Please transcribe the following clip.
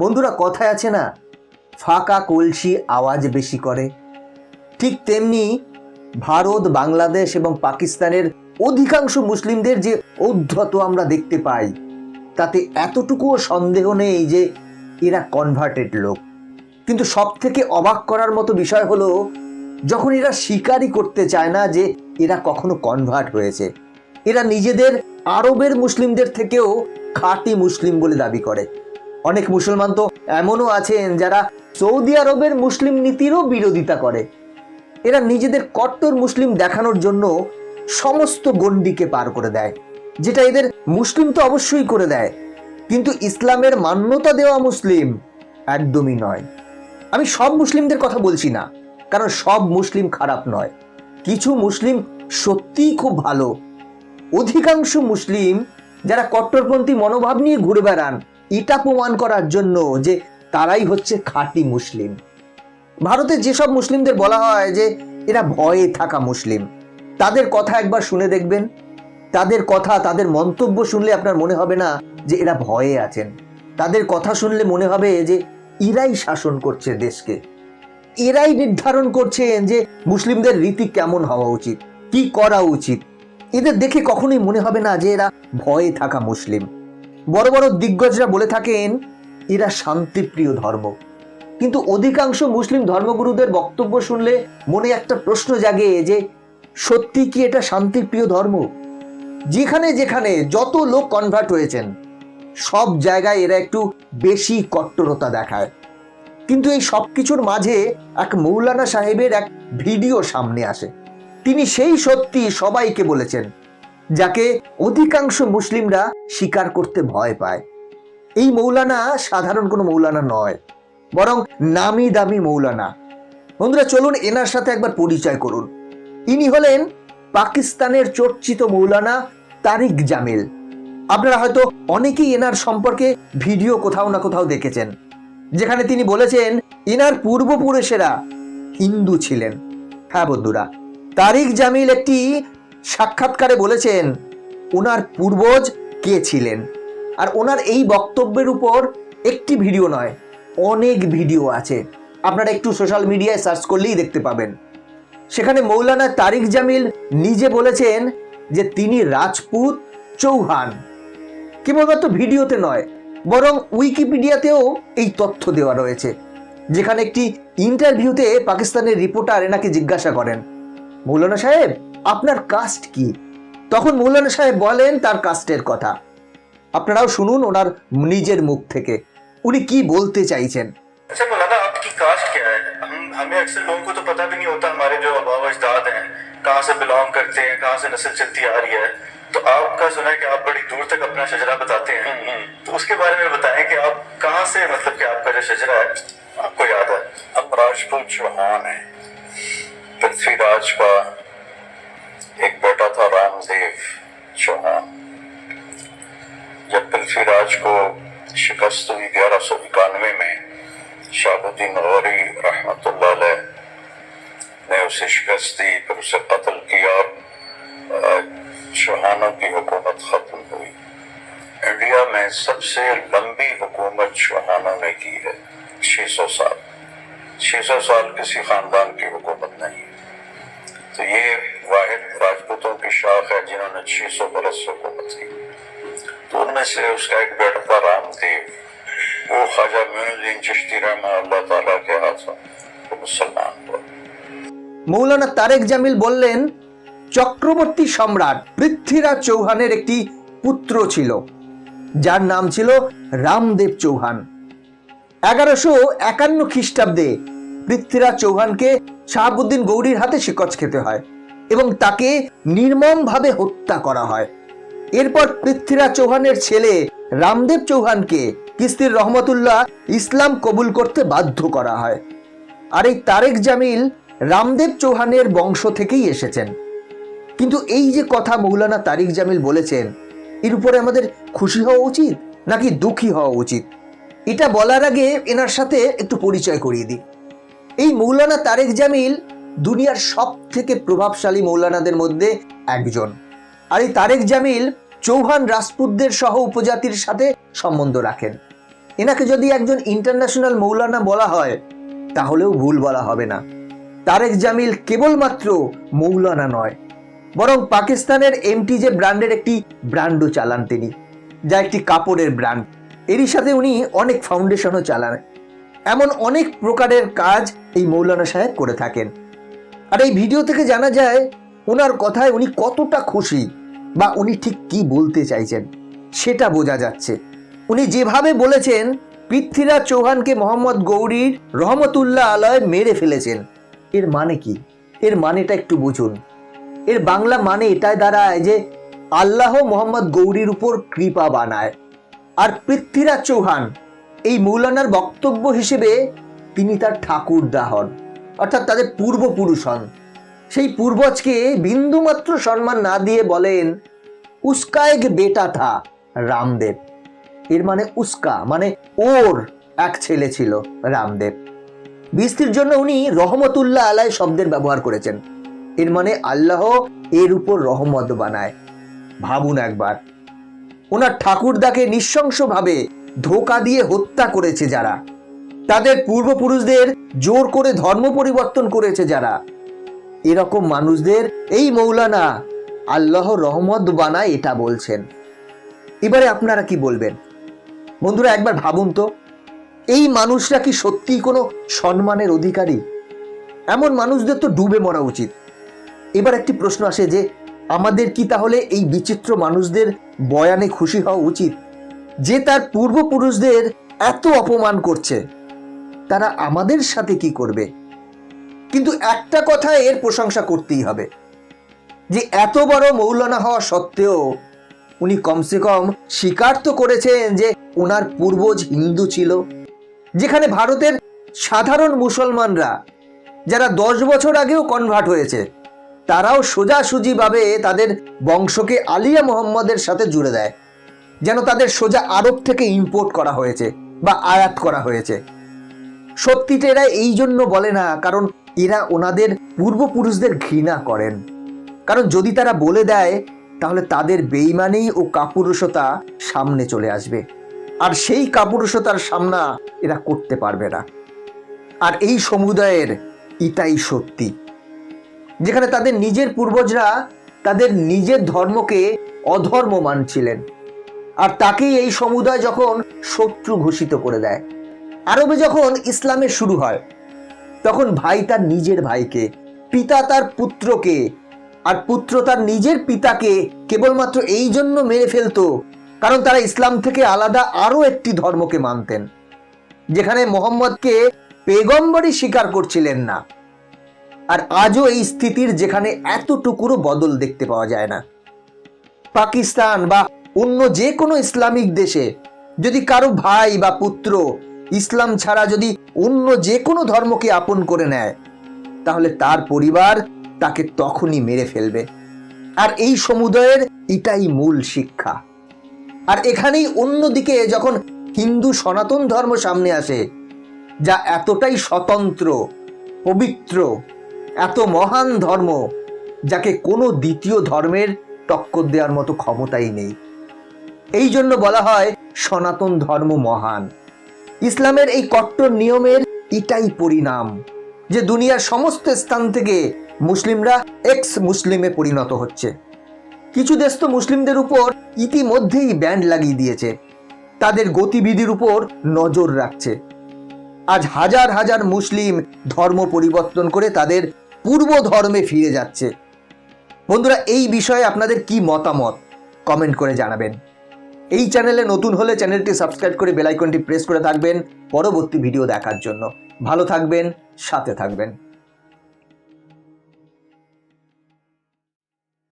বন্ধুরা, কথায় আছে না, ফাঁকা কলসি আওয়াজ বেশি করে। ঠিক তেমনি ভারত, বাংলাদেশ এবং পাকিস্তানের অধিকাংশ মুসলিমদের যে ঔদ্ধত আমরা দেখতে পাই, তাতে এতটুকুও সন্দেহ নেই যে এরা কনভার্টেড লোক। কিন্তু সব থেকে অবাক করার মতো বিষয় হলো, যখন এরা স্বীকারই করতে চায় না যে এরা কখনো কনভার্ট হয়েছে, এরা নিজেদের আরবের মুসলিমদের থেকেও খাঁটি মুসলিম বলে দাবি করে। অনেক মুসলমান তো এমনও আছেন যারা সৌদি আরবের মুসলিম নীতিরও বিরোধিতা করে। এরা নিজেদের কট্টর মুসলিম দেখানোর জন্য সমস্ত গণ্ডিকে পার করে দেয়, যেটা এদের মুসলিম তো অবশ্যই করে দেয়, কিন্তু ইসলামের মান্যতা দেওয়া মুসলিম একদমই নয়। আমি সব মুসলিমদের কথা বলছি না, কারণ সব মুসলিম খারাপ নয়। কিছু মুসলিম সত্যিই খুব ভালো। অধিকাংশ মুসলিম যারা কট্টরপন্থী মনোভাব নিয়ে ঘুরে বেড়ান এটা প্রমাণ করার জন্য যে তারাই হচ্ছে খাঁটি মুসলিম। ভারতে যেসব মুসলিমদের বলা হয় যে এরা ভয়ে থাকা মুসলিম, তাদের কথা একবার শুনে দেখবেন। তাদের কথা, তাদের মন্তব্য শুনলে আপনার মনে হবে না যে এরা ভয়ে আছেন। তাদের কথা শুনলে মনে হবে যে এরাই শাসন করছে দেশকে। এরাই নির্ধারণ করছেন যে মুসলিমদের রীতি কেমন হওয়া উচিত, কি করা উচিত। এদের দেখে কখনোই মনে হবে না যে এরা ভয়ে থাকা মুসলিম। বড় বড় দিগ্গজরা বলে থাকেন, এরা শান্তিপ্রিয় ধর্ম। কিন্তু অধিকাংশ মুসলিম ধর্মগুরুদের বক্তব্য শুনলে মনে একটা প্রশ্ন জাগে যে, সত্যি কি এটা শান্তিপ্রিয় ধর্ম? যেখানে যেখানে যত লোক কনভার্ট হয়েছেন, সব জায়গায় এরা একটু বেশি কট্টরতা দেখায়। কিন্তু এই সব কিছুর মাঝে এক মৌলানা সাহেবের এক ভিডিও সামনে আসে। তিনি সেই সত্যি সবাইকে বলেছেন যাকে অধিকাংশ মুসলিমরা স্বীকার করতে ভয় পায়। এই মৌলানা সাধারণ কোনো মৌলানা নয়, বরং নামি দামি মৌলানা। বন্ধুরা, চলুন এনার সাথে একবার পরিচয় করুন। ইনি হলেন পাকিস্তানের চর্চিত মৌলানা তারিক জামিল। আপনারা হয়তো অনেকেই এনার সম্পর্কে ভিডিও কোথাও না কোথাও দেখেছেন, যেখানে তিনি বলেছেন এনার পূর্বপুরুষেরা হিন্দু ছিলেন। হ্যাঁ বন্ধুরা, তারিক জামিল একটি সাক্ষাৎকারে বলেছেন, ওনার পূর্বজ কে ছিলেন? আর ওনার এই বক্তব্যের উপর একটি ভিডিও নয়, অনেক ভিডিও আছে। আপনারা একটু সোশ্যাল মিডিয়ায় সার্চ করলেই দেখতে পাবেন। সেখানে মৌলানা তারিক জামিল নিজে বলেছেন যে তিনি রাজপুত চৌহান। কেবলমাত্র ভিডিওতে নয়, বরং উইকিপিডিয়াতেও এই তথ্য দেওয়া রয়েছে, যেখানে একটি ইন্টারভিউতে পাকিস্তানের রিপোর্টার এনাকে জিজ্ঞাসা করেন, মৌলানা সাহেব আপনার কাস্ট কি তখন মৌলানা সাহেব বলেন তার কাস্টের কথা আপনারাও শুনুন ওনার নিজের মুখ থেকে উনি কি বলতে চাইছেন अच्छा मौलाना आपकी कास्ट क्या है हम हमें अक्सर लोगों को तो पता भी नहीं होता हमारे जो अबाव अजदाद हैं कहाँ से बिलोंग करते हैं कहाँ से नस्ल चलती आ रही है तो आपका सुना है कि आप बड़ी दूर तक अपना शजरा बताते हैं तो उसके बारे में बताएं कि आप कहाँ से मतलब कि आपका जो शजरा है आपको याद है हम राजपूत चौहान हैं पृथ्वीराज का سراج راج کو شکست ہوئی گیارہ سو اکانوے میں۔ شہاب الدین غوری رحمۃ اللہ علیہ نے اسے شکست دی، پھر اسے قتل کیا۔ اور شہانوں کی حکومت ختم ہوئی۔ انڈیا میں سب سے لمبی حکومت شہانوں نے کی ہے۔ چھ سو سال۔ چھ سو سال کسی خاندان کی حکومت نہیں۔ تو یہ واحد راجپوتوں کی شاخ ہے جنہوں نے چھ سو برس حکومت उनमें से उसका एक बेटा था रामदेव वो ख्वाजा मोइनुद्दीन चिश्ती रहमा अल्लाह ताला के हाथों वो मुसलमान हुआ মৌলানা তারেক জামিল বললেন চক্রবর্তী সম্রাট পৃথ্বীরাজ চৌহানের একটি পুত্র ছিল যার নাম ছিল রামদেব চৌহান এগারোশো একান্ন খ্রিস্টাব্দে পৃথ্বীরাজ চৌহানকে শাহাবুদ্দিন গৌরীর হাতে শিকচ খেতে হয় এবং তাকে নির্মমভাবে হত্যা করা হয় এরপর পৃথ্বীরাজ চৌহানের ছেলে রামদেব চৌহানকে কিস্তির রহমতুল্লাহ ইসলাম কবুল করতে বাধ্য করা হয়। আর এই তারেক জামিল রামদেব চৌহানের বংশ থেকেই এসেছেন। কিন্তু এই যে কথা মৌলানা তারিক জামিল বলেছেন, এর উপরে আমাদের খুশি হওয়া উচিত নাকি দুঃখী হওয়া উচিত? এটা বলার আগে এনার সাথে একটু পরিচয় করিয়ে দিই। এই মৌলানা তারেক জামিল দুনিয়ার সব থেকে প্রভাবশালী মৌলানাদের মধ্যে একজন। আর এই তারেক জামিল চৌহান রাজপুতদের সহ উপজাতির সাথে সম্বন্ধ রাখেন। এনাকে যদি একজন ইন্টারন্যাশনাল মৌলানা বলা হয়, তাহলেও ভুল বলা হবে না। তারেক জামিল কেবলমাত্র মৌলানা নয়, বরং পাকিস্তানের এমটিজে ব্র্যান্ডের একটি ব্র্যান্ডও চালান তিনি, যা একটি কাপড়ের ব্র্যান্ড। এরই সাথে উনি অনেক ফাউন্ডেশনও চালান। এমন অনেক প্রকারের কাজ এই মৌলানা সাহেব করে থাকেন। আর এই ভিডিও থেকে জানা যায় ওনার কথায় উনি কতটা খুশি বা উনি ঠিক কি বলতে চাইছেন, সেটা বোঝা যাচ্ছে। উনি যেভাবে বলেছেন, পৃথ্বীরাজ চৌহানকে মোহাম্মদ গৌরীর রহমতুল্লাহ আলয় মেরে ফেলেছেন। এর মানে কি? এর মানেটা একটু বুঝুন। এর বাংলা মানে এটাই দাঁড়ায় যে আল্লাহ মোহাম্মদ গৌরীর উপর কৃপা বানায়। আর পৃথ্বীরাজ চৌহান এই মৌলানার বক্তব্য হিসেবে তিনি তার ঠাকুরদা হন, অর্থাৎ তাদের পূর্বপুরুষ হন। সেই পূর্বজকে বিন্দুমাত্র সম্মান না দিয়ে বলেন উস্কা এক বেটা থা, রামদেব। এর মানে উস্কা মানে ওর এক ছেলে ছিল, রামদেব। বৃষ্টির জন্য উনি রহমতুল্লাহ আলাই শব্দের ব্যবহার করেছেন। এর মানে আল্লাহ এর উপর রহমত বানায়। ভাবুন একবার। ওনার ঠাকুরদাকে নৃশংসভাবে ধোকা দিয়ে হত্যা করেছে যারা। তাদের পূর্বপুরুষদের জোর করে ধর্ম পরিবর্তন করেছে যারা। এরকম মানুষদের এই মৌলানা আল্লাহ রহমত বানায় এটা বলছেন। এবারে আপনারা কি বলবেন? বন্ধুরা, একবার ভাবুন তো, এই মানুষরা কি সত্যিই কোনো সম্মানের অধিকারী? এমন মানুষদের তো ডুবে মরা উচিত। এবার একটি প্রশ্ন আসে যে, আমাদের কি তাহলে এই বিচিত্র মানুষদের বয়ানে খুশি হওয়া উচিত? যে তার পূর্বপুরুষদের এত অপমান করছে, তারা আমাদের সাথে কি করবে? কিন্তু একটা কথা এর প্রশংসা করতেই হবে। যে এত বড় মৌলানা হওয়া সত্ত্বেও উনি কমসে কম স্বীকার তো করেছেন যে ওনার পূর্বজ হিন্দু ছিল, যেখানে ভারতের সাধারণ মুসলমানরা যারা দশ বছর আগেও কনভার্ট হয়েছে, তারাও সোজাসুজিভাবে তাদের বংশকে আলিয়া মোহাম্মদের সাথে জুড়ে দেয়, যেন তাদের সোজা আরব থেকে ইম্পোর্ট করা হয়েছে বা আয়াত করা হয়েছে। সত্যিটা এরা এই জন্য বলে না, কারণ এরা ওনাদের পূর্বপুরুষদের ঘৃণা করেন। কারণ যদি তারা বলে দেয়, তাহলে তাদের বেইমানি ও কাপুরুষতা সামনে চলে আসবে। আর সেই কাপুরুষতার সামনা এরা করতে পারবে না। আর এই সমুদায়ের এটাই সত্যি। যেখানে তাদের নিজের পূর্বজরা তাদের নিজের ধর্মকে অধর্ম মানছিলেন। আর তাকেই এই সমুদায় যখন শত্রু ঘোষিত করে দেয়। আরবে যখন ইসলামের শুরু হয় তখন ভাই তার নিজের ভাইকে, পিতা তার পুত্রকে, আর পুত্র তার নিজের পিতাকে কেবলমাত্র এই জন্য মেরে ফেলতো কারণ তারা ইসলাম থেকে আলাদা আরও একটি ধর্মকে মানতেন, যেখানে মোহাম্মদকে পেগম্বরই স্বীকার করছিলেন না। আর আজও এই স্থিতির যেখানে এতটুকুরও বদল দেখতে পাওয়া যায় না। পাকিস্তান বা অন্য যে কোনো ইসলামিক দেশে যদি কারও ভাই বা পুত্র ইসলাম ছাড়া যদি অন্য যে কোনো ধর্মকে আপন করে নেয়, তাহলে তার পরিবার তাকে তখনই মেরে ফেলবে। আর এই সমুদায়ের এটাই মূল শিক্ষা। আর এখানেই অন্যদিকে যখন হিন্দু সনাতন ধর্ম সামনে আসে, যা এতটাই স্বতন্ত্র, পবিত্র, এত মহান ধর্ম, যাকে কোনো দ্বিতীয় ধর্মের টক্কর দেওয়ার মতো ক্ষমতাই নেই। এই জন্য বলা হয় সনাতন ধর্ম মহান। ইসলামের এই কট্টর নিয়মের এটাই পরিণাম যে দুনিয়ার সমস্ত স্থান থেকে মুসলিমরা এক্স মুসলিমে পরিণত হচ্ছে। কিছু দেশ তো মুসলিমদের উপর ইতিমধ্যেই ব্যান্ড লাগিয়ে দিয়েছে। তাদের গতিবিধির উপর নজর রাখছে। আজ হাজার হাজার মুসলিম ধর্ম পরিবর্তন করে তাদের পূর্ব ধর্মে ফিরে যাচ্ছে। বন্ধুরা, এই বিষয়ে আপনাদের কি মতামত? কমেন্ট করে জানাবেন। এই চ্যানেলে নতুন হলে চ্যানেলটি সাবস্ক্রাইব করে বেলাইকনটি প্রেস করে থাকবেন। পরবর্তী ভিডিও দেখার জন্য। ভালো থাকবেন, সাথে থাকবেন।